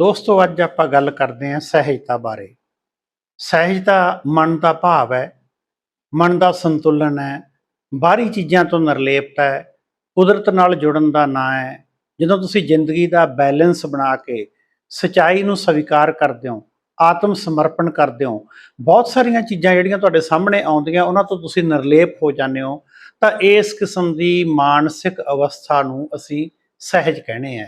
ਦੋਸਤੋ, ਅੱਜ ਆਪਾਂ ਗੱਲ ਕਰਦੇ ਹਾਂ ਸਹਿਜਤਾ ਬਾਰੇ। ਸਹਿਜਤਾ ਮਨ ਦਾ ਭਾਵ ਹੈ, ਮਨ ਦਾ ਸੰਤੁਲਨ ਹੈ, ਬਾਹਰੀ ਚੀਜ਼ਾਂ ਤੋਂ ਨਿਰਲੇਪਤਾ ਹੈ, ਕੁਦਰਤ ਨਾਲ ਜੁੜਨ ਦਾ ਨਾਂ ਹੈ। ਜਦੋਂ ਤੁਸੀਂ ਜ਼ਿੰਦਗੀ ਦਾ ਬੈਲੈਂਸ ਬਣਾ ਕੇ ਸਚਾਈ ਨੂੰ ਸਵੀਕਾਰ ਕਰਦੇ ਹੋ, ਆਤਮ ਸਮਰਪਣ ਕਰਦੇ ਹੋ, ਬਹੁਤ ਸਾਰੀਆਂ ਚੀਜ਼ਾਂ ਜਿਹੜੀਆਂ ਤੁਹਾਡੇ ਸਾਹਮਣੇ ਆਉਂਦੀਆਂ, ਉਹਨਾਂ ਤੋਂ ਤੁਸੀਂ ਨਿਰਲੇਪ ਹੋ ਜਾਂਦੇ ਹੋ, ਤਾਂ ਇਸ ਕਿਸਮ ਦੀ ਮਾਨਸਿਕ ਅਵਸਥਾ ਨੂੰ ਅਸੀਂ ਸਹਿਜ ਕਹਿੰਦੇ ਆ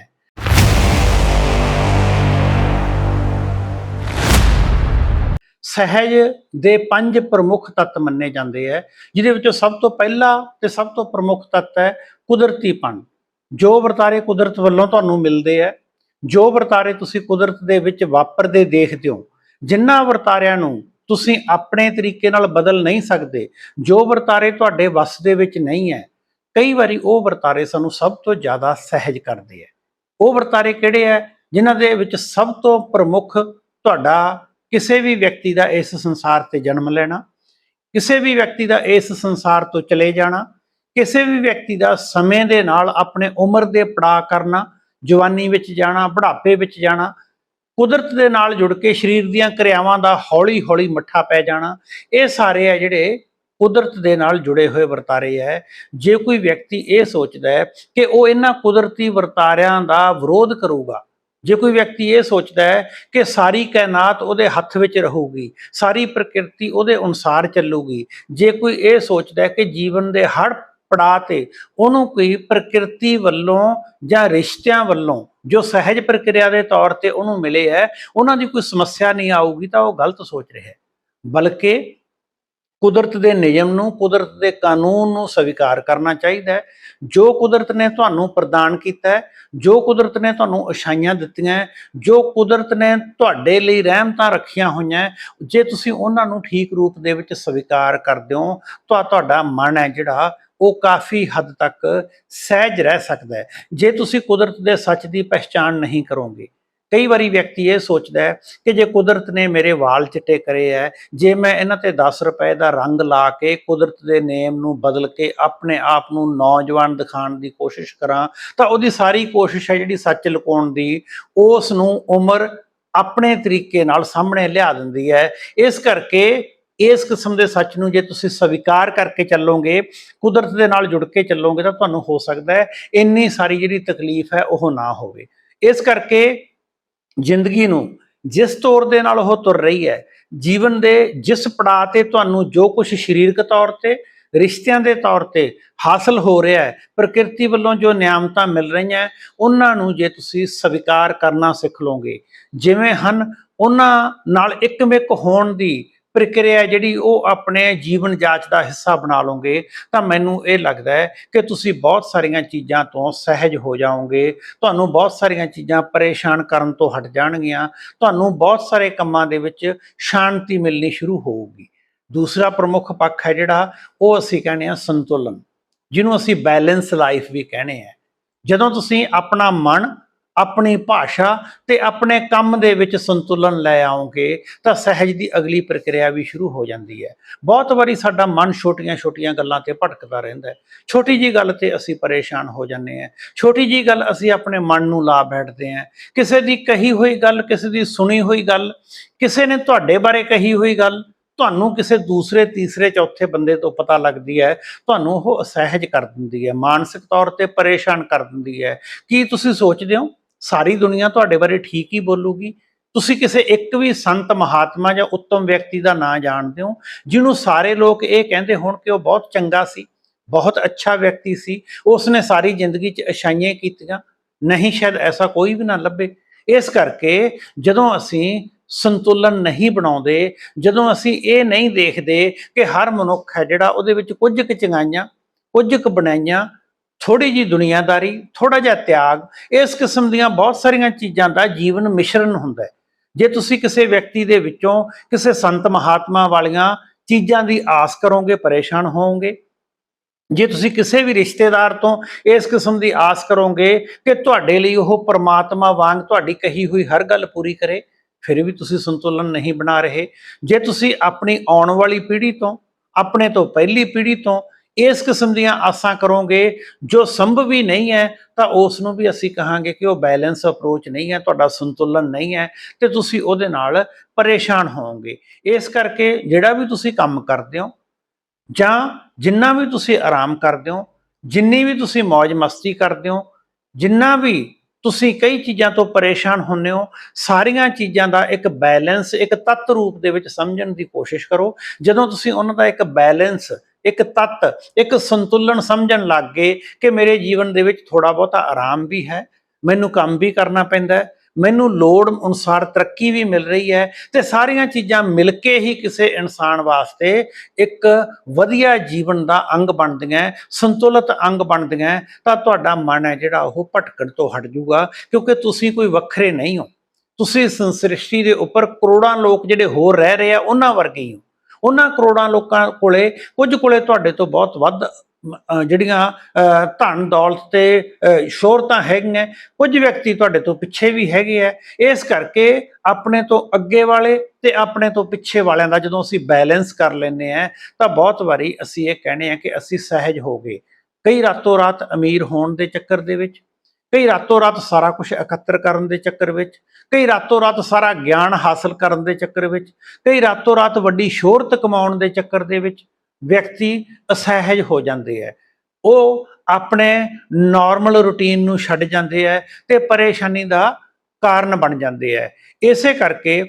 ਸਹਿਜ ਦੇ ਪੰਜ ਪ੍ਰਮੁੱਖ ਤੱਤ ਮੰਨੇ ਜਾਂਦੇ ਹੈ ਜਿਹਦੇ ਵਿੱਚੋਂ ਸਭ ਤੋਂ ਪਹਿਲਾ ਤੇ ਸਭ ਤੋਂ ਪ੍ਰਮੁੱਖ ਤੱਤ ਹੈ ਕੁਦਰਤੀਪਣ। ਜੋ ਵਰਤਾਰੇ ਕੁਦਰਤ ਵੱਲੋਂ ਤੁਹਾਨੂੰ ਮਿਲਦੇ ਹੈ ਜੋ ਵਰਤਾਰੇ ਤੁਸੀਂ ਕੁਦਰਤ ਦੇ ਵਿੱਚ ਵਾਪਰਦੇ ਦੇਖਦੇ ਹੋ ਜਿਨ੍ਹਾਂ ਵਰਤਾਰਿਆਂ ਨੂੰ ਤੁਸੀਂ ਆਪਣੇ ਤਰੀਕੇ ਨਾਲ ਬਦਲ ਨਹੀਂ ਸਕਦੇ, ਜੋ ਵਰਤਾਰੇ ਤੁਹਾਡੇ ਵੱਸ ਦੇ ਵਿੱਚ ਨਹੀਂ ਹੈ ਕਈ ਵਾਰੀ ਉਹ ਵਰਤਾਰੇ ਸਾਨੂੰ ਸਭ ਤੋਂ ਜ਼ਿਆਦਾ ਸਹਿਜ ਕਰਦੇ ਹੈ ਉਹ ਵਰਤਾਰੇ ਕਿਹੜੇ ਹੈ ਜਿਨ੍ਹਾਂ ਦੇ ਵਿੱਚ ਸਭ ਤੋਂ ਪ੍ਰਮੁੱਖ ਤੁਹਾਡਾ ਕਿਸੇ ਵੀ ਵਿਅਕਤੀ ਦਾ ਇਸ ਸੰਸਾਰ ਤੇ ਜਨਮ ਲੈਣਾ, ਕਿਸੇ ਵੀ ਵਿਅਕਤੀ ਦਾ ਇਸ ਸੰਸਾਰ ਤੋਂ ਚਲੇ ਜਾਣਾ, ਕਿਸੇ ਵੀ ਵਿਅਕਤੀ ਦਾ ਸਮੇਂ ਦੇ ਨਾਲ ਆਪਣੇ ਉਮਰ ਦੇ ਪੜਾਅ ਕਰਨਾ, ਜਵਾਨੀ ਵਿੱਚ ਜਾਣਾ, ਬੁਢਾਪੇ ਵਿੱਚ ਜਾਣਾ, ਕੁਦਰਤ ਦੇ ਨਾਲ ਜੁੜ ਕੇ ਸਰੀਰ ਦੀਆਂ ਕਿਰਿਆਵਾਂ ਦਾ ਹੌਲੀ-ਹੌਲੀ ਮੱਠਾ ਪੈ ਜਾਣਾ, ਇਹ ਸਾਰੇ ਆ ਜਿਹੜੇ ਕੁਦਰਤ ਦੇ ਨਾਲ ਜੁੜੇ ਹੋਏ ਵਰਤਾਰੇ ਹੈ ਜੇ ਕੋਈ ਵਿਅਕਤੀ ਇਹ ਸੋਚਦਾ ਹੈ ਕਿ ਉਹ ਇਹਨਾਂ ਕੁਦਰਤੀ ਵਰਤਾਰਿਆਂ ਦਾ ਵਿਰੋਧ ਕਰੂਗਾ ਜੇ ਕੋਈ ਵਿਅਕਤੀ ਇਹ ਸੋਚਦਾ ਹੈ ਕਿ ਸਾਰੀ ਕਾਇਨਾਤ ਉਹਦੇ ਹੱਥ ਵਿੱਚ ਰਹੂਗੀ, ਸਾਰੀ ਪ੍ਰਕਿਰਤੀ ਉਹਦੇ ਅਨੁਸਾਰ ਚੱਲੂਗੀ, ਜੇ ਕੋਈ ਇਹ ਸੋਚਦਾ ਹੈ ਕਿ ਜੀਵਨ ਦੇ ਹਰ ਪੜਾਅ ਤੇ ਉਹਨੂੰ ਕੋਈ ਪ੍ਰਕਿਰਤੀ ਵੱਲੋਂ ਜਾਂ ਰਿਸ਼ਤਿਆਂ ਵੱਲੋਂ ਜੋ ਸਹਿਜ ਪ੍ਰਕਿਰਿਆ ਦੇ ਤੌਰ ਤੇ ਉਹਨੂੰ ਮਿਲੇ ਹੈ, ਉਹਨਾਂ ਦੀ ਕੋਈ ਸਮੱਸਿਆ ਨਹੀਂ ਆਊਗੀ ਤਾਂ ਉਹ ਗਲਤ ਸੋਚ ਰਿਹਾ ਹੈ। ਬਲਕਿ ਕੁਦਰਤ ਦੇ ਨਿਯਮ ਨੂੰ, ਕੁਦਰਤ ਦੇ ਕਾਨੂੰਨ ਨੂੰ ਸਵੀਕਾਰ ਕਰਨਾ ਚਾਹੀਦਾ ਹੈ। ਜੋ ਕੁਦਰਤ ਨੇ ਤੁਹਾਨੂੰ ਪ੍ਰਦਾਨ ਕੀਤਾ ਹੈ ਜੋ ਕੁਦਰਤ ਨੇ ਤੁਹਾਨੂੰ ਅਸ਼ਾਈਆਂ ਦਿੱਤੀਆਂ ਹੈ, ਜੋ ਕੁਦਰਤ ਨੇ ਤੁਹਾਡੇ ਲਈ ਰਹਿਮਤਾਂ ਰੱਖੀਆਂ ਹੋਈਆਂ ਜੇ ਤੁਸੀਂ ਉਹਨਾਂ ਨੂੰ ਠੀਕ ਰੂਪ ਦੇ ਵਿੱਚ ਸਵੀਕਾਰ ਕਰਦੇ ਹੋ ਤਾਂ ਤੁਹਾਡਾ ਮਨ ਹੈ ਜਿਹੜਾ ਉਹ ਕਾਫੀ ਹੱਦ ਤੱਕ ਸਹਿਜ ਰਹਿ ਸਕਦਾ ਹੈ। ਜੇ ਤੁਸੀਂ ਕੁਦਰਤ ਦੇ ਸੱਚ ਦੀ ਪਹਿਚਾਣ ਨਹੀਂ ਕਰੋਗੇ ਕਈ ਵਾਰੀ ਵਿਅਕਤੀ ਇਹ ਸੋਚਦਾ ਹੈ ਕਿ ਜੇ ਕੁਦਰਤ ਨੇ ਮੇਰੇ ਵਾਲ ਚਿੱਟੇ ਕਰੇ ਹੈ, ਜੇ ਮੈਂ ਇਹਨਾਂ ਤੇ 10 ਰੁਪਏ ਦਾ ਰੰਗ ਲਾ ਕੇ ਕੁਦਰਤ ਦੇ ਨੇਮ ਨੂੰ ਬਦਲ ਕੇ ਆਪਣੇ ਆਪ ਨੂੰ ਨੌਜਵਾਨ ਦਿਖਾਉਣ ਦੀ ਕੋਸ਼ਿਸ਼ ਕਰਾਂ, ਤਾਂ ਉਹਦੀ ਸਾਰੀ ਕੋਸ਼ਿਸ਼ ਹੈ ਜਿਹੜੀ ਸੱਚ ਲੁਕਾਉਣ ਦੀ, ਉਸ ਨੂੰ ਉਮਰ ਆਪਣੇ ਤਰੀਕੇ ਨਾਲ ਸਾਹਮਣੇ ਲਿਆ ਦਿੰਦੀ ਹੈ। ਇਸ ਕਰਕੇ ਇਸ ਕਿਸਮ ਦੇ ਸੱਚ ਨੂੰ ਜੇ ਤੁਸੀਂ ਸਵੀਕਾਰ ਕਰਕੇ ਚੱਲੋਗੇ, ਕੁਦਰਤ ਦੇ ਨਾਲ ਜੁੜ ਕੇ ਚੱਲੋਗੇ, ਤਾਂ ਤੁਹਾਨੂੰ ਹੋ ਸਕਦਾ ਹੈ ਇੰਨੀ ਸਾਰੀ ਜਿਹੜੀ ਤਕਲੀਫ ਹੈ ਉਹ ਨਾ ਹੋਵੇ। ਇਸ ਕਰਕੇ ਜ਼ਿੰਦਗੀ ਨੂੰ ਜਿਸ ਤੌਰ ਦੇ ਨਾਲ ਉਹ ਤੁਰ ਰਹੀ ਹੈ, ਜੀਵਨ ਦੇ ਜਿਸ ਪੜਾਅ ਤੇ ਤੁਹਾਨੂੰ ਜੋ ਕੁਝ ਸਰੀਰਕ ਤੌਰ ਤੇ, ਰਿਸ਼ਤਿਆਂ ਦੇ ਤੌਰ ਤੇ ਹਾਸਲ ਹੋ ਰਿਹਾ ਹੈ, ਪ੍ਰਕਿਰਤੀ ਵੱਲੋਂ ਜੋ ਨਿਆਮਤਾਂ ਮਿਲ ਰਹੀਆਂ ਉਹਨਾਂ ਨੂੰ ਜੇ ਤੁਸੀਂ ਸਵੀਕਾਰ ਕਰਨਾ ਸਿੱਖ ਲਓਗੇ। ਜਿਵੇਂ ਹਨ, ਉਹਨਾਂ ਨਾਲ ਇੱਕਮਿਕ ਹੋਣ ਦੀ ਪ੍ਰਕਿਰਿਆ ਜਿਹੜੀ ਉਹ ਆਪਣੇ ਜੀਵਨ ਜਾਚ ਦਾ ਹਿੱਸਾ ਬਣਾ ਲਓਗੇ, ਤਾਂ ਮੈਨੂੰ ਇਹ ਲੱਗਦਾ ਹੈ ਕਿ ਤੁਸੀਂ ਬਹੁਤ ਸਾਰੀਆਂ ਚੀਜ਼ਾਂ ਤੋਂ ਸਹਿਜ ਹੋ ਜਾਓਗੇ। ਤੁਹਾਨੂੰ ਬਹੁਤ ਸਾਰੀਆਂ ਚੀਜ਼ਾਂ ਪਰੇਸ਼ਾਨ ਕਰਨ ਤੋਂ ਹਟ ਜਾਣਗੀਆਂ। ਤੁਹਾਨੂੰ ਬਹੁਤ ਸਾਰੇ ਕੰਮਾਂ ਦੇ ਵਿੱਚ ਸ਼ਾਂਤੀ ਮਿਲਣੀ ਸ਼ੁਰੂ ਹੋਊਗੀ। ਦੂਸਰਾ ਪ੍ਰਮੁੱਖ ਪੱਖ ਹੈ ਜਿਹੜਾ, ਉਹ ਅਸੀਂ ਕਹਿੰਦੇ ਆ ਸੰਤੁਲਨ, ਜਿਹਨੂੰ ਅਸੀਂ ਬੈਲੈਂਸ ਲਾਈਫ ਵੀ ਕਹਿੰਦੇ ਆ ਜਦੋਂ ਤੁਸੀਂ ਆਪਣਾ ਮਨ ਆਪਣੀ ਭਾਸ਼ਾ ਤੇ ਆਪਣੇ ਕੰਮ ਦੇ ਵਿੱਚ ਸੰਤੁਲਨ ਲੈ ਆਓਗੇ, ਤਾਂ ਸਹਿਜ ਦੀ ਅਗਲੀ ਪ੍ਰਕਿਰਿਆ ਵੀ ਸ਼ੁਰੂ ਹੋ ਜਾਂਦੀ ਹੈ। ਬਹੁਤ ਵਾਰੀ ਸਾਡਾ ਮਨ ਛੋਟੀਆਂ-ਛੋਟੀਆਂ ਗੱਲਾਂ ਤੇ ਭਟਕਦਾ ਰਹਿੰਦਾ ਹੈ। ਛੋਟੀ ਜੀ ਗੱਲ ਤੇ ਅਸੀਂ ਪਰੇਸ਼ਾਨ ਹੋ ਜਾਂਦੇ ਹਾਂ। ਛੋਟੀ ਜੀ ਗੱਲ ਅਸੀਂ ਆਪਣੇ ਮਨ ਨੂੰ ਲਾ ਬੈਠਦੇ ਹਾਂ। ਕਿਸੇ ਦੀ ਕਹੀ ਹੋਈ ਗੱਲ, ਕਿਸੇ ਦੀ ਸੁਣੀ ਹੋਈ ਗੱਲ, ਕਿਸੇ ਨੇ ਤੁਹਾਡੇ ਬਾਰੇ ਕਹੀ ਹੋਈ ਗੱਲ, ਤੁਹਾਨੂੰ ਕਿਸੇ ਦੂਸਰੇ, ਤੀਸਰੇ, ਚੌਥੇ ਬੰਦੇ ਤੋਂ ਪਤਾ ਲੱਗਦੀ ਹੈ। ਤੁਹਾਨੂੰ ਉਹ ਅਸਹਿਜ ਕਰ ਦਿੰਦੀ ਹੈ, ਮਾਨਸਿਕ ਤੌਰ ਤੇ ਪਰੇਸ਼ਾਨ ਕਰ ਦਿੰਦੀ ਹੈ। ਕੀ ਤੁਸੀਂ ਸੋਚਦੇ ਹੋ? ਸਾਰੀ ਦੁਨੀਆ ਤੁਹਾਡੇ ਬਾਰੇ ਠੀਕ ਹੀ ਬੋਲੂਗੀ। ਤੁਸੀਂ ਕਿਸੇ ਇੱਕ ਵੀ ਸੰਤ ਮਹਾਤਮਾ ਜਾਂ ਉੱਤਮ ਵਿਅਕਤੀ ਦਾ ਨਾਂ ਜਾਣਦੇ ਹੋ, ਜਿਹਨੂੰ ਸਾਰੇ ਲੋਕ ਇਹ ਕਹਿੰਦੇ ਹੋਣ ਕਿ ਉਹ ਬਹੁਤ ਚੰਗਾ ਸੀ, ਬਹੁਤ ਅੱਛਾ ਵਿਅਕਤੀ ਸੀ, ਉਸਨੇ ਸਾਰੀ ਜ਼ਿੰਦਗੀ 'ਚ ਅਛਾਈਆਂ ਕੀਤੀਆਂ, ਨਹੀਂ ਸ਼ਾਇਦ ਐਸਾ ਕੋਈ ਵੀ ਨਾ ਲੱਭੇ। ਇਸ ਕਰਕੇ ਜਦੋਂ ਅਸੀਂ ਸੰਤੁਲਨ ਨਹੀਂ ਬਣਾਉਂਦੇ, ਜਦੋਂ ਅਸੀਂ ਇਹ ਨਹੀਂ ਦੇਖਦੇ ਕਿ ਹਰ ਮਨੁੱਖ ਹੈ ਜਿਹੜਾ ਉਹਦੇ ਵਿੱਚ ਕੁਝ ਕੁ ਚੰਗਾਈਆਂ, ਕੁਝ ਕੁ ਬਣਾਈਆਂ ਥੋੜੀ ਜੀ ਦੁਨੀਆਦਾਰੀ ਥੋੜਾ ਜਿਹਾ ਤਿਆਗ, ਇਸ ਕਿਸਮ ਦੀਆਂ ਬਹੁਤ ਸਾਰੀਆਂ ਚੀਜ਼ਾਂ ਦਾ ਜੀਵਨ ਮਿਸ਼ਰਣ ਹੁੰਦਾ ਹੈ। ਜੇ ਤੁਸੀਂ ਕਿਸੇ ਵਿਅਕਤੀ ਦੇ ਵਿੱਚੋਂ ਕਿਸੇ ਸੰਤ ਮਹਾਤਮਾ ਵਾਲੀਆਂ ਚੀਜ਼ਾਂ ਦੀ ਆਸ ਕਰੋਗੇ, ਪਰੇਸ਼ਾਨ ਹੋਵੋਗੇ। ਜੇ ਤੁਸੀਂ ਕਿਸੇ ਵੀ ਰਿਸ਼ਤੇਦਾਰ ਤੋਂ ਇਸ ਕਿਸਮ ਦੀ ਆਸ ਕਰੋਗੇ ਕਿ ਤੁਹਾਡੇ ਲਈ ਉਹ ਪਰਮਾਤਮਾ ਵਾਂਗ ਤੁਹਾਡੀ ਕਹੀ ਹੋਈ ਹਰ ਗੱਲ ਪੂਰੀ ਕਰੇ, ਫਿਰ ਵੀ ਤੁਸੀਂ ਸੰਤੁਲਨ ਨਹੀਂ ਬਣਾ ਰਹੇ। ਜੇ ਤੁਸੀਂ ਆਪਣੀ ਆਉਣ ਵਾਲੀ ਪੀੜ੍ਹੀ ਤੋਂ, ਆਪਣੇ ਤੋਂ ਪਹਿਲੀ ਪੀੜ੍ਹੀ ਤੋਂ ਇਸ ਕਿਸਮ ਦੀਆਂ ਆਸਾਂ ਕਰੋਗੇ, ਜੋ ਸੰਭਵ ਹੀ ਨਹੀਂ ਹੈ, ਤਾਂ ਉਸ ਨੂੰ ਵੀ ਅਸੀਂ ਕਹਾਂਗੇ ਕਿ ਉਹ ਬੈਲੈਂਸ ਅਪਰੋਚ ਨਹੀਂ ਹੈ, ਤੁਹਾਡਾ ਸੰਤੁਲਨ ਨਹੀਂ ਹੈ ਤੇ ਤੁਸੀਂ ਉਹਦੇ ਨਾਲ ਪਰੇਸ਼ਾਨ ਹੋਵੋਗੇ। ਇਸ ਕਰਕੇ ਜਿਹੜਾ ਵੀ ਤੁਸੀਂ ਕੰਮ ਕਰਦੇ ਹੋ, ਜਾਂ ਜਿੰਨਾ ਵੀ ਤੁਸੀਂ ਆਰਾਮ ਕਰਦੇ ਹੋ, ਜਿੰਨੀ ਵੀ ਤੁਸੀਂ ਮौज ਮਸਤੀ ਕਰਦੇ ਹੋ, ਜਿੰਨਾ ਵੀ ਤੁਸੀਂ ਕਈ ਚੀਜ਼ਾਂ ਤੋਂ ਪਰੇਸ਼ਾਨ ਹੁੰਦੇ ਹੋ, ਸਾਰੀਆਂ ਚੀਜ਼ਾਂ ਦਾ ਇੱਕ ਬੈਲੈਂਸ ਇੱਕ ਤੱਤ ਰੂਪ ਦੇ ਵਿੱਚ ਸਮਝਣ ਦੀ ਕੋਸ਼ਿਸ਼ ਕਰੋ। ਜਦੋਂ ਤੁਸੀਂ ਉਹਨਾਂ ਦਾ ਇੱਕ ਬੈਲੈਂਸ ਇੱਕ ਤੱਤ, ਇੱਕ ਸੰਤੁਲਨ ਸਮਝਣ ਲੱਗ ਗਏ ਕਿ ਮੇਰੇ ਜੀਵਨ ਦੇ ਵਿੱਚ ਥੋੜਾ ਬਹੁਤਾ ਆਰਾਮ ਵੀ ਹੈ, ਮੈਨੂੰ ਕੰਮ ਵੀ ਕਰਨਾ ਪੈਂਦਾ ਹੈ, ਮੈਨੂੰ ਲੋੜ ਅਨੁਸਾਰ ਤਰੱਕੀ ਵੀ ਮਿਲ ਰਹੀ ਹੈ ਤੇ ਸਾਰੀਆਂ ਚੀਜ਼ਾਂ ਮਿਲ ਕੇ ਹੀ ਕਿਸੇ ਇਨਸਾਨ ਵਾਸਤੇ ਇੱਕ ਵਧੀਆ ਜੀਵਨ ਦਾ ਅੰਗ ਬਣਦੀਆਂ ਸੰਤੁਲਿਤ ਅੰਗ ਬਣਦੀਆਂ ਤਾਂ ਤੁਹਾਡਾ ਮਨ ਹੈ ਜਿਹੜਾ ਉਹ ਭਟਕਣ ਤੋਂ ਹਟ ਜਾਊਗਾ, ਕਿਉਂਕਿ ਤੁਸੀਂ ਕੋਈ ਵੱਖਰੇ ਨਹੀਂ ਹੋ। ਤੁਸੀਂ ਸੰਸ੍ਰਿਸ਼ਟੀ ਦੇ ਉੱਪਰ ਕਰੋੜਾਂ ਲੋਕ ਜਿਹੜੇ ਹੋਰ ਰਹਿ ਰਹੇ ਆ, ਉਹਨਾਂ ਵਰਗੇ ਹੀ ਹੋ। ਉਹਨਾਂ ਕਰੋੜਾਂ ਲੋਕਾਂ ਕੋਲੇ ਕੁਝ ਕੋਲੇ ਤੁਹਾਡੇ ਤੋਂ ਬਹੁਤ ਵੱਧ ਜਿਹੜੀਆਂ ਧਨ ਦੌਲਤ ਤੇ ਅਹ, ਸ਼ੋਹਰਤਾਂ ਹੈਗੀਆਂ ਕੁਝ ਵਿਅਕਤੀ ਤੁਹਾਡੇ ਤੋਂ ਪਿੱਛੇ ਵੀ ਹੈਗੇ ਆ। ਇਸ ਕਰਕੇ ਆਪਣੇ ਤੋਂ ਅੱਗੇ ਵਾਲੇ ਤੇ ਆਪਣੇ ਤੋਂ ਪਿੱਛੇ ਵਾਲਿਆਂ ਦਾ ਜਦੋਂ ਅਸੀਂ ਬੈਲੈਂਸ ਕਰ ਲੈਂਦੇ ਆ ਤਾਂ ਬਹੁਤ ਵਾਰੀ ਅਸੀਂ ਇਹ ਕਹਿੰਦੇ ਆ ਕਿ ਅਸੀਂ ਸਹਿਜ ਹੋ ਗਏ। ਕਈ ਰਾਤੋਂ ਰਾਤ ਅਮੀਰ ਹੋਣ ਦੇ ਚੱਕਰ ਦੇ ਵਿੱਚ ਕਈ ਰਾਤੋਂ ਰਾਤ ਸਾਰਾ ਕੁਝ ਇਕੱਤਰ ਕਰਨ ਦੇ ਚੱਕਰ ਵਿੱਚ ਕਈ ਰਾਤੋਂ ਰਾਤ ਸਾਰਾ ਗਿਆਨ ਹਾਸਲ ਕਰਨ ਦੇ ਚੱਕਰ ਵਿੱਚ, ਕਈ ਰਾਤੋਂ ਰਾਤ ਵੱਡੀ ਸ਼ੋਹਰਤ ਕਮਾਉਣ ਦੇ ਚੱਕਰ ਦੇ ਵਿੱਚ ਵਿਅਕਤੀ ਅਸਹਿਜ ਹੋ ਜਾਂਦੇ ਹੈ ਉਹ ਆਪਣੇ ਨਾਰਮਲ ਰੁਟੀਨ ਨੂੰ ਛੱਡ ਜਾਂਦੇ ਹੈ ਤੇ ਪਰੇਸ਼ਾਨੀ ਦਾ ਕਾਰਨ ਬਣ ਜਾਂਦੇ ਹੈ ਇਸੇ ਕਰਕੇ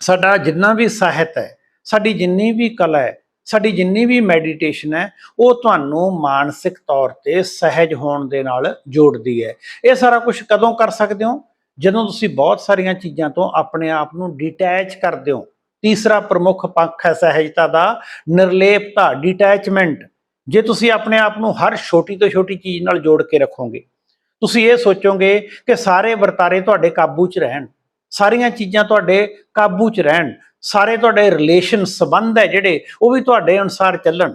ਸਾਡਾ ਜਿੰਨਾ ਵੀ ਸਾਹਿਤ ਹੈ, ਸਾਡੀ ਜਿੰਨੀ ਵੀ ਕਲਾ ਹੈ, ਸਾਡੀ ਜਿੰਨੀ ਵੀ ਮੈਡੀਟੇਸ਼ਨ ਹੈ, ਉਹ ਤੁਹਾਨੂੰ ਮਾਨਸਿਕ ਤੌਰ ਤੇ ਸਹਿਜ ਹੋਣ ਦੇ ਨਾਲ ਜੋੜਦੀ ਹੈ। ਇਹ ਸਾਰਾ ਕੁਝ ਕਦੋਂ ਕਰ ਸਕਦੇ ਹੋ? ਜਦੋਂ ਤੁਸੀਂ ਬਹੁਤ ਸਾਰੀਆਂ ਚੀਜ਼ਾਂ ਤੋਂ ਆਪਣੇ ਆਪ ਨੂੰ ਡਿਟੈਚ ਕਰਦੇ ਹੋ, ਤੀਸਰਾ ਪ੍ਰਮੁੱਖ ਪੱਖ ਹੈ ਸਹਿਜਤਾ ਦਾ ਨਿਰਲੇਪਤਾ ਡਿਟੈਚਮੈਂਟ ਜੇ ਤੁਸੀਂ ਆਪਣੇ ਆਪ ਨੂੰ ਹਰ ਛੋਟੀ ਤੋਂ ਛੋਟੀ ਚੀਜ਼ ਨਾਲ ਜੋੜ ਕੇ ਰੱਖੋਗੇ, ਤੁਸੀਂ ਇਹ ਸੋਚੋਗੇ ਕਿ ਸਾਰੇ ਵਰਤਾਰੇ ਤੁਹਾਡੇ ਕਾਬੂ 'ਚ ਰਹਿਣ, ਸਾਰੀਆਂ ਚੀਜ਼ਾਂ ਤੁਹਾਡੇ ਕਾਬੂ 'ਚ ਰਹਿਣ, ਸਾਰੇ ਤੁਹਾਡੇ ਰਿਲੇਸ਼ਨ ਸਬੰਧ ਹੈ ਜਿਹੜੇ, ਉਹ ਵੀ ਤੁਹਾਡੇ ਅਨੁਸਾਰ ਚੱਲਣ।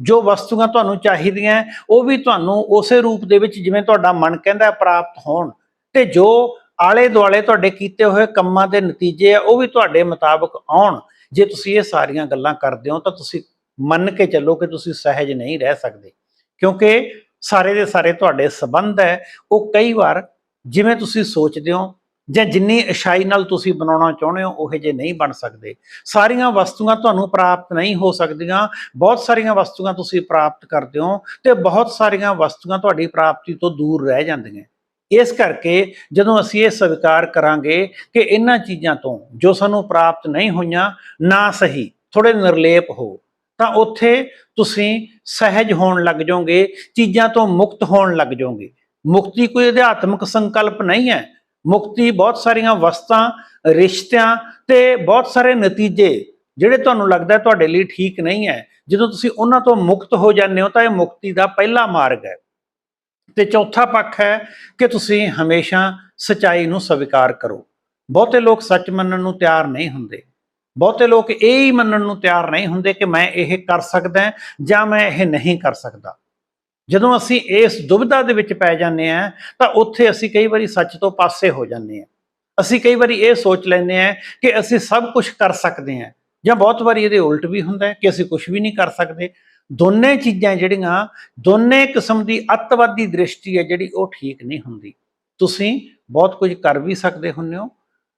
ਜੋ ਵਸਤੂਆਂ ਤੁਹਾਨੂੰ ਚਾਹੀਦੀਆਂ, ਉਹ ਵੀ ਤੁਹਾਨੂੰ ਉਸੇ ਰੂਪ ਦੇ ਵਿੱਚ ਜਿਵੇਂ ਤੁਹਾਡਾ ਮਨ ਕਹਿੰਦਾ ਪ੍ਰਾਪਤ ਹੋਣ। ਤੇ ਜੋ ਆਲੇ ਦੁਆਲੇ ਤੁਹਾਡੇ ਕੀਤੇ ਹੋਏ ਕੰਮਾਂ ਦੇ ਨਤੀਜੇ ਆ, ਉਹ ਵੀ ਤੁਹਾਡੇ ਮੁਤਾਬਕ ਆਉਣ। ਜੇ ਤੁਸੀਂ ਇਹ ਸਾਰੀਆਂ ਗੱਲਾਂ ਕਰਦੇ ਹੋ ਤਾਂ ਤੁਸੀਂ ਮੰਨ ਕੇ ਚੱਲੋ ਕਿ ਤੁਸੀਂ ਸਹਿਜ ਨਹੀਂ ਰਹਿ ਸਕਦੇ। ਕਿਉਂਕਿ ਸਾਰੇ ਦੇ ਸਾਰੇ ਤੁਹਾਡੇ ਸਬੰਧ ਹੈ। ਉਹ ਕਈ ਵਾਰ ਜਿਵੇਂ ਤੁਸੀਂ ਸੋਚਦੇ ਹੋ ਜਾਂ ਜਿੰਨੀ ਅਸ਼ਾਈ ਨਾਲ ਤੁਸੀਂ ਬਣਾਉਣਾ ਚਾਹੁੰਦੇ ਹੋ, ਉਹ ਜੇ ਨਹੀਂ ਬਣ ਸਕਦੇ। ਸਾਰੀਆਂ ਵਸਤੂਆਂ ਤੁਹਾਨੂੰ ਪ੍ਰਾਪਤ ਨਹੀਂ ਹੋ ਸਕਦੀਆਂ। ਬਹੁਤ ਸਾਰੀਆਂ ਵਸਤੂਆਂ ਤੁਸੀਂ ਪ੍ਰਾਪਤ ਕਰਦੇ ਹੋ ਤੇ ਬਹੁਤ ਸਾਰੀਆਂ ਵਸਤੂਆਂ ਤੁਹਾਡੀ ਪ੍ਰਾਪਤੀ ਤੋਂ ਦੂਰ ਰਹਿ ਜਾਂਦੀਆਂ। ਇਸ ਕਰਕੇ ਜਦੋਂ ਅਸੀਂ ਇਹ ਸਵੀਕਾਰ ਕਰਾਂਗੇ ਕਿ ਇਹਨਾਂ ਚੀਜ਼ਾਂ ਤੋਂ ਜੋ ਸਾਨੂੰ ਪ੍ਰਾਪਤ ਨਹੀਂ ਹੋਈਆਂ, ਨਾ ਸਹੀ ਥੋੜੇ ਨਿਰਲੇਪ ਹੋ, ਤਾਂ ਉੱਥੇ ਤੁਸੀਂ ਸਹਿਜ ਹੋਣ ਲੱਗ ਜਾਓਗੇ, ਚੀਜ਼ਾਂ ਤੋਂ ਮੁਕਤ ਹੋਣ ਲੱਗ ਜਾਓਗੇ। ਮੁਕਤੀ ਕੋਈ ਅਧਿਆਤਮਿਕ ਸੰਕਲਪ ਨਹੀਂ ਹੈ। ਮੁਕਤੀ ਬਹੁਤ ਸਾਰੀਆਂ ਵਸਤਾਂ, ਰਿਸ਼ਤਿਆਂ ਤੇ ਬਹੁਤ ਸਾਰੇ ਨਤੀਜੇ, ਜਿਹੜੇ ਤੁਹਾਨੂੰ ਲੱਗਦਾ ਤੁਹਾਡੇ ਲਈ ਠੀਕ ਨਹੀਂ ਹੈ। ਜਦੋਂ ਤੁਸੀਂ ਉਹਨਾਂ ਤੋਂ ਮੁਕਤ ਹੋ ਜਾਂਦੇ ਹੋ, ਤਾਂ ਇਹ ਮੁਕਤੀ ਦਾ ਪਹਿਲਾ ਮਾਰਗ ਹੈ। ਤੇ ਚੌਥਾ ਪੱਖ ਹੈ ਕਿ ਤੁਸੀਂ ਹਮੇਸ਼ਾ ਸਚਾਈ ਨੂੰ ਸਵੀਕਾਰ ਕਰੋ। ਬਹੁਤੇ ਲੋਕ ਸੱਚ ਮੰਨਣ ਨੂੰ ਤਿਆਰ ਨਹੀਂ ਹੁੰਦੇ। ਬਹੁਤੇ ਲੋਕ ਇਹ ਹੀ ਮੰਨਣ ਨੂੰ ਤਿਆਰ ਨਹੀਂ ਹੁੰਦੇ ਕਿ ਮੈਂ ਇਹ ਕਰ ਸਕਦਾ ਜਾਂ ਮੈਂ ਇਹ ਨਹੀਂ ਕਰ ਸਕਦਾ। ਜਦੋਂ ਅਸੀਂ ਇਸ ਦੁਬਿਧਾ ਦੇ ਵਿੱਚ ਪੈ ਜਾਂਦੇ ਆ ਤਾਂ ਉੱਥੇ ਅਸੀਂ ਕਈ ਵਾਰੀ ਸੱਚ ਤੋਂ ਪਾਸੇ ਹੋ ਜਾਂਦੇ ਆ ਅਸੀਂ ਕਈ ਵਾਰੀ ਇਹ ਸੋਚ ਲੈਂਦੇ ਆ ਕਿ ਅਸੀਂ ਸਭ ਕੁਝ ਕਰ ਸਕਦੇ ਹਾਂ ਜਾਂ ਬਹੁਤ ਵਾਰੀ ਇਹਦੇ ਉਲਟ ਵੀ ਹੁੰਦਾ ਕਿ ਅਸੀਂ ਕੁਝ ਵੀ ਨਹੀਂ ਕਰ ਸਕਦੇ। ਦੋਨੇ ਚੀਜ਼ਾਂ ਜਿਹੜੀਆਂ, ਦੋਨੇ ਕਿਸਮ ਦੀ ਅੱਤਵਾਦੀ ਦ੍ਰਿਸ਼ਟੀ ਹੈ ਜਿਹੜੀ ਉਹ ਠੀਕ ਨਹੀਂ ਹੁੰਦੀ। ਤੁਸੀਂ ਬਹੁਤ ਕੁਝ ਕਰ ਵੀ ਸਕਦੇ ਹੁੰਦੇ ਹੋ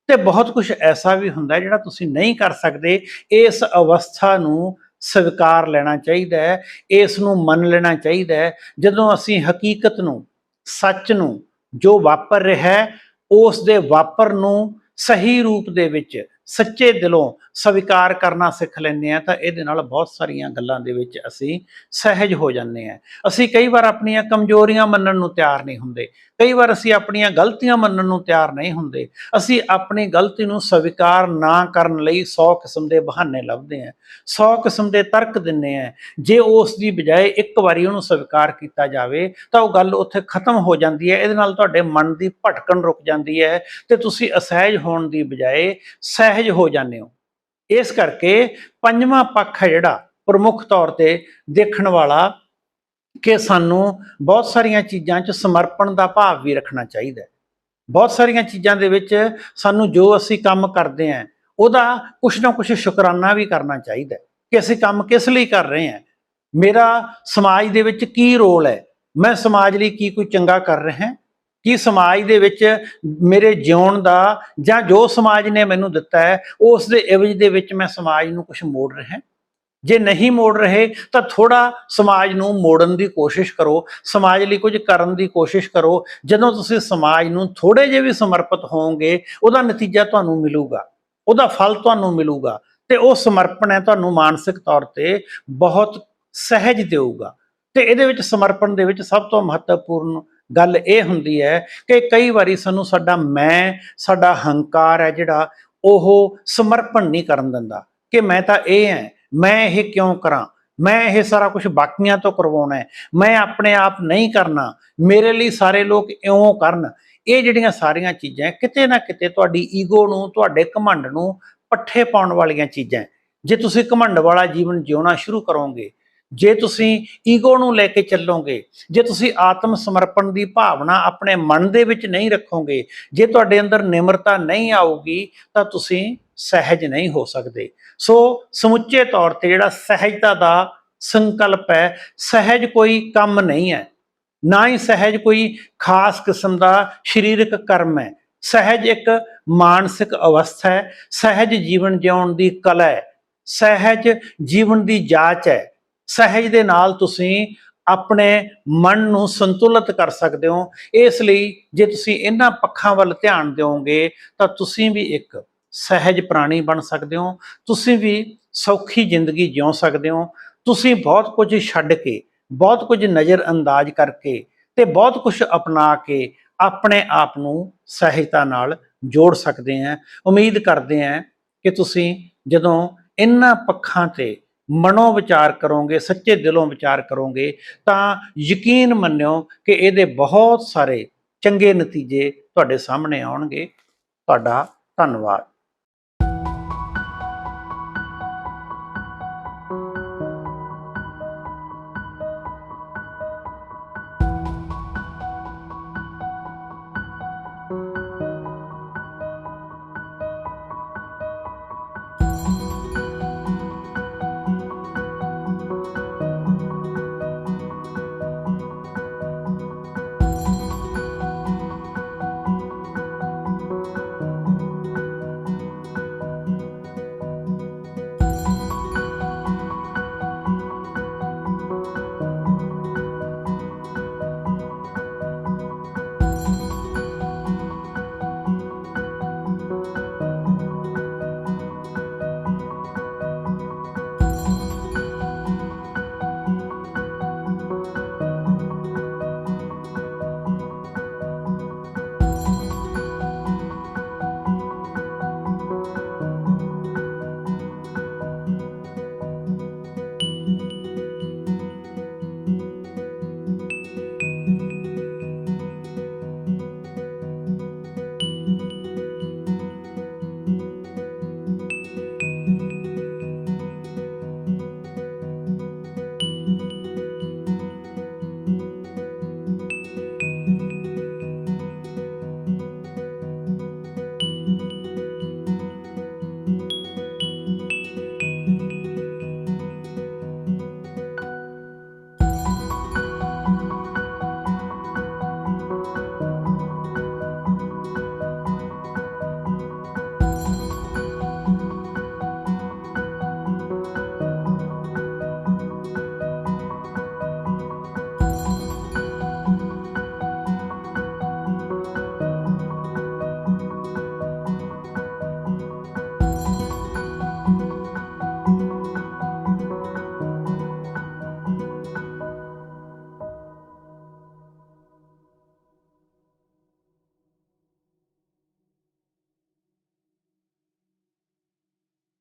ਤੇ ਬਹੁਤ ਕੁਝ ਐਸਾ ਵੀ ਹੁੰਦਾ ਜਿਹੜਾ ਤੁਸੀਂ ਨਹੀਂ ਕਰ ਸਕਦੇ। ਇਸ ਅਵਸਥਾ ਨੂੰ ਸਵੀਕਾਰ ਲੈਣਾ ਚਾਹੀਦਾ ਹੈ, ਇਸ ਨੂੰ ਮੰਨ ਲੈਣਾ ਚਾਹੀਦਾ ਹੈ। ਜਦੋਂ ਅਸੀਂ ਹਕੀਕਤ ਨੂੰ, ਸੱਚ ਨੂੰ ਜੋ ਵਾਪਰ ਰਿਹਾ ਹੈ, ਉਸ ਦੇ ਵਾਪਰ ਨੂੰ ਸਹੀ ਰੂਪ ਦੇ ਵਿੱਚ ਸੱਚੇ ਦਿਲੋਂ ਸਵੀਕਾਰ ਕਰਨਾ ਸਿੱਖ ਲੈਂਦੇ ਆ ਤਾਂ ਇਹਦੇ ਨਾਲ ਬਹੁਤ ਸਾਰੀਆਂ ਗੱਲਾਂ ਦੇ ਵਿੱਚ ਅਸੀਂ ਸਹਿਜ ਹੋ ਜਾਂਦੇ ਆ ਅਸੀਂ ਕਈ ਵਾਰ ਆਪਣੀਆਂ ਕਮਜ਼ੋਰੀਆਂ ਮੰਨਣ ਨੂੰ ਤਿਆਰ ਨਹੀਂ ਹੁੰਦੇ। ਕਈ ਵਾਰ ਅਸੀਂ ਆਪਣੀਆਂ ਗਲਤੀਆਂ ਮੰਨਣ ਨੂੰ ਤਿਆਰ ਨਹੀਂ ਹੁੰਦੇ। ਅਸੀਂ ਆਪਣੀ ਗਲਤੀ ਨੂੰ ਸਵੀਕਾਰ ਨਾ ਕਰਨ ਲਈ 100 ਕਿਸਮ ਦੇ ਬਹਾਨੇ ਲੱਭਦੇ ਆ 100 ਕਿਸਮ ਦੇ ਤਰਕ ਦਿੰਨੇ ਆ ਜੇ ਉਸ ਦੀ ਬਜਾਏ ਇੱਕ ਵਾਰੀ ਉਹਨੂੰ ਸਵੀਕਾਰ ਕੀਤਾ ਜਾਵੇ, ਤਾਂ ਉਹ ਗੱਲ ਉੱਥੇ ਖਤਮ ਹੋ ਜਾਂਦੀ ਹੈ। ਇਹਦੇ ਨਾਲ ਤੁਹਾਡੇ ਮਨ ਦੀ ਭਟਕਣ ਰੁਕ ਜਾਂਦੀ ਹੈ ਤੇ ਤੁਸੀਂ ਅਸਹਿਜ ਹੋਣ ਦੀ ਬਜਾਏ ਸਹਿਜ ਹੋ ਜਾਂਦੇ ਹੋ। ਇਸ ਕਰਕੇ ਪੰਜਵਾਂ ਪੱਖ ਹੈ ਜਿਹੜਾ ਪ੍ਰਮੁੱਖ ਤੌਰ ਤੇ ਦੇਖਣ ਵਾਲਾ ਕਿ ਸਾਨੂੰ ਬਹੁਤ ਸਾਰੀਆਂ ਚੀਜ਼ਾਂ 'ਚ ਸਮਰਪਣ ਦਾ ਭਾਵ ਵੀ ਰੱਖਣਾ ਚਾਹੀਦਾ ਹੈ। ਬਹੁਤ ਸਾਰੀਆਂ ਚੀਜ਼ਾਂ ਦੇ ਵਿੱਚ ਸਾਨੂੰ ਜੋ ਅਸੀਂ ਕੰਮ ਕਰਦੇ ਆਂ ਉਹਦਾ ਕੁਛ ਨਾ ਕੁਛ ਸ਼ੁਕਰਾਨਾ ਵੀ ਕਰਨਾ ਚਾਹੀਦਾ ਕਿ ਅਸੀਂ ਕੰਮ ਕਿਸ ਲਈ ਕਰ ਰਹੇ ਹਾਂ। ਮੇਰਾ ਸਮਾਜ ਦੇ ਵਿੱਚ ਕੀ ਰੋਲ ਹੈ? ਮੈਂ ਸਮਾਜ ਲਈ ਕੀ ਕੋਈ ਚੰਗਾ ਕਰ ਰਿਹਾ ਹਾਂ? ਕੀ ਸਮਾਜ ਦੇ ਵਿੱਚ ਮੇਰੇ ਜਿਉਣ ਦਾ ਜਾਂ ਜੋ ਸਮਾਜ ਨੇ ਮੈਨੂੰ ਦਿੱਤਾ ਹੈ, ਉਸ ਦੇ ਇਵਜ ਦੇ ਵਿੱਚ ਮੈਂ ਸਮਾਜ ਨੂੰ ਕੁਝ ਮੋੜ ਰਿਹਾ ਜੇ ਨਹੀਂ ਮੋੜ ਰਹੇ, ਤਾਂ ਥੋੜਾ ਸਮਾਜ ਨੂੰ ਮੋੜਨ ਦੀ ਕੋਸ਼ਿਸ਼ ਕਰੋ, ਸਮਾਜ ਲਈ ਕੁਝ ਕਰਨ ਦੀ ਕੋਸ਼ਿਸ਼ ਕਰੋ। ਜਦੋਂ ਤੁਸੀਂ ਸਮਾਜ ਨੂੰ ਥੋੜੇ ਜਿਹੇ ਵੀ ਸਮਰਪਿਤ ਹੋਵੋਗੇ, ਉਹਦਾ ਨਤੀਜਾ ਤੁਹਾਨੂੰ ਮਿਲੂਗਾ, ਉਹਦਾ ਫਲ ਤੁਹਾਨੂੰ ਮਿਲੂਗਾ ਤੇ ਉਹ ਸਮਰਪਣ ਹੈ ਤੁਹਾਨੂੰ ਮਾਨਸਿਕ ਤੌਰ ਤੇ ਬਹੁਤ ਸਹਿਜ ਦੇਊਗਾ। ਤੇ ਇਹਦੇ ਵਿੱਚ ਸਮਰਪਣ ਦੇ ਵਿੱਚ ਸਭ ਤੋਂ ਮਹੱਤਵਪੂਰਨ ਗੱਲ ਇਹ ਹੁੰਦੀ ਹੈ ਕਿ ਕਈ ਵਾਰੀ ਸਾਨੂੰ ਸਾਡਾ ਮੈਂ, ਸਾਡਾ ਹੰਕਾਰ ਹੈ ਜਿਹੜਾ, ਉਹ ਸਮਰਪਣ ਨਹੀਂ ਕਰਨ ਦਿੰਦਾ ਕਿ ਮੈਂ ਤਾਂ ਇਹ ਹਾਂ ਮੈਂ ਇਹ ਕਿਉਂ ਕਰਾਂ? ਮੈਂ ਇਹ ਸਾਰਾ ਕੁਝ ਬਾਕੀਆਂ ਤੋਂ ਕਰਵਾਉਣਾ ਹੈ। ਮੈਂ ਆਪਣੇ ਆਪ ਨਹੀਂ ਕਰਨਾ। ਮੇਰੇ ਲਈ ਸਾਰੇ ਲੋਕ ਇਉਂ ਕਰਨ। ਇਹ ਜਿਹੜੀਆਂ ਸਾਰੀਆਂ ਚੀਜ਼ਾਂ ਕਿਤੇ ਨਾ ਕਿਤੇ ਤੁਹਾਡੀ ਈਗੋ ਨੂੰ, ਤੁਹਾਡੇ ਘਮੰਡ ਨੂੰ ਪੱਠੇ ਪਾਉਣ ਵਾਲੀਆਂ ਚੀਜ਼ਾਂ ਜੇ ਤੁਸੀਂ ਘਮੰਡ ਵਾਲਾ ਜੀਵਨ ਜਿਉਣਾ ਸ਼ੁਰੂ ਕਰੋਗੇ, ਜੇ ਤੁਸੀਂ ਈਗੋ ਨੂੰ ਲੈ ਕੇ ਚੱਲੋਗੇ, ਜੇ ਤੁਸੀਂ ਆਤਮ ਸਮਰਪਣ ਦੀ ਭਾਵਨਾ ਆਪਣੇ ਮਨ ਦੇ ਵਿੱਚ ਨਹੀਂ ਰੱਖੋਗੇ, ਜੇ ਤੁਹਾਡੇ ਅੰਦਰ ਨਿਮਰਤਾ ਨਹੀਂ ਆਊਗੀ, ਤਾਂ ਤੁਸੀਂ ਸਹਿਜ ਨਹੀਂ ਹੋ ਸਕਦੇ। ਸੋ ਸਮੁੱਚੇ ਤੌਰ ਤੇ ਜਿਹੜਾ ਸਹਿਜਤਾ ਦਾ ਸੰਕਲਪ ਹੈ, ਸਹਿਜ ਕੋਈ ਕੰਮ ਨਹੀਂ ਹੈ। ਨਾ ਹੀ ਸਹਿਜ ਕੋਈ ਖਾਸ ਕਿਸਮ ਦਾ ਸਰੀਰਕ ਕਰਮ ਹੈ। ਸਹਿਜ ਇੱਕ ਮਾਨਸਿਕ ਅਵਸਥਾ ਹੈ। ਸਹਿਜ ਜੀਵਨ ਜਿਉਣ ਦੀ ਕਲਾ ਹੈ। ਸਹਿਜ ਜੀਵਨ ਦੀ ਜਾਂਚ ਹੈ। ਸਹਿਜ ਦੇ ਨਾਲ ਤੁਸੀਂ ਆਪਣੇ ਮਨ ਨੂੰ ਸੰਤੁਲਿਤ ਕਰ ਸਕਦੇ ਹੋ। ਇਸ ਲਈ ਜੇ ਤੁਸੀਂ ਇਹਨਾਂ ਪੱਖਾਂ ਵੱਲ ਧਿਆਨ ਦਿਓਗੇ ਤਾਂ ਤੁਸੀਂ ਵੀ ਇੱਕ ਸਹਿਜ ਪ੍ਰਾਣੀ ਬਣ ਸਕਦੇ ਹੋ, ਤੁਸੀਂ ਵੀ ਸੌਖੀ ਜ਼ਿੰਦਗੀ ਜਿਉ ਸਕਦੇ ਹੋ, ਤੁਸੀਂ ਬਹੁਤ ਕੁਝ ਛੱਡ ਕੇ, ਬਹੁਤ ਕੁਝ ਨਜ਼ਰ ਅੰਦਾਜ਼ ਕਰਕੇ ਤੇ ਬਹੁਤ ਕੁਝ ਅਪਣਾ ਕੇ ਆਪਣੇ ਆਪ ਨੂੰ ਸਹਿਜਤਾ ਨਾਲ ਜੋੜ ਸਕਦੇ ਆ। ਉਮੀਦ ਕਰਦੇ ਆ ਕਿ ਤੁਸੀਂ ਜਦੋਂ ਇਹਨਾਂ ਪੱਖਾਂ ਤੇ ਮਨੋ ਵਿਚਾਰ ਕਰੋਗੇ, ਸੱਚੇ ਦਿਲੋਂ ਵਿਚਾਰ ਕਰੋਗੇ, ਤਾਂ ਯਕੀਨ ਮੰਨਿਓ ਕਿ ਇਹਦੇ ਬਹੁਤ ਸਾਰੇ ਚੰਗੇ ਨਤੀਜੇ ਤੁਹਾਡੇ ਸਾਹਮਣੇ ਆਉਣਗੇ। ਤੁਹਾਡਾ ਧੰਨਵਾਦ।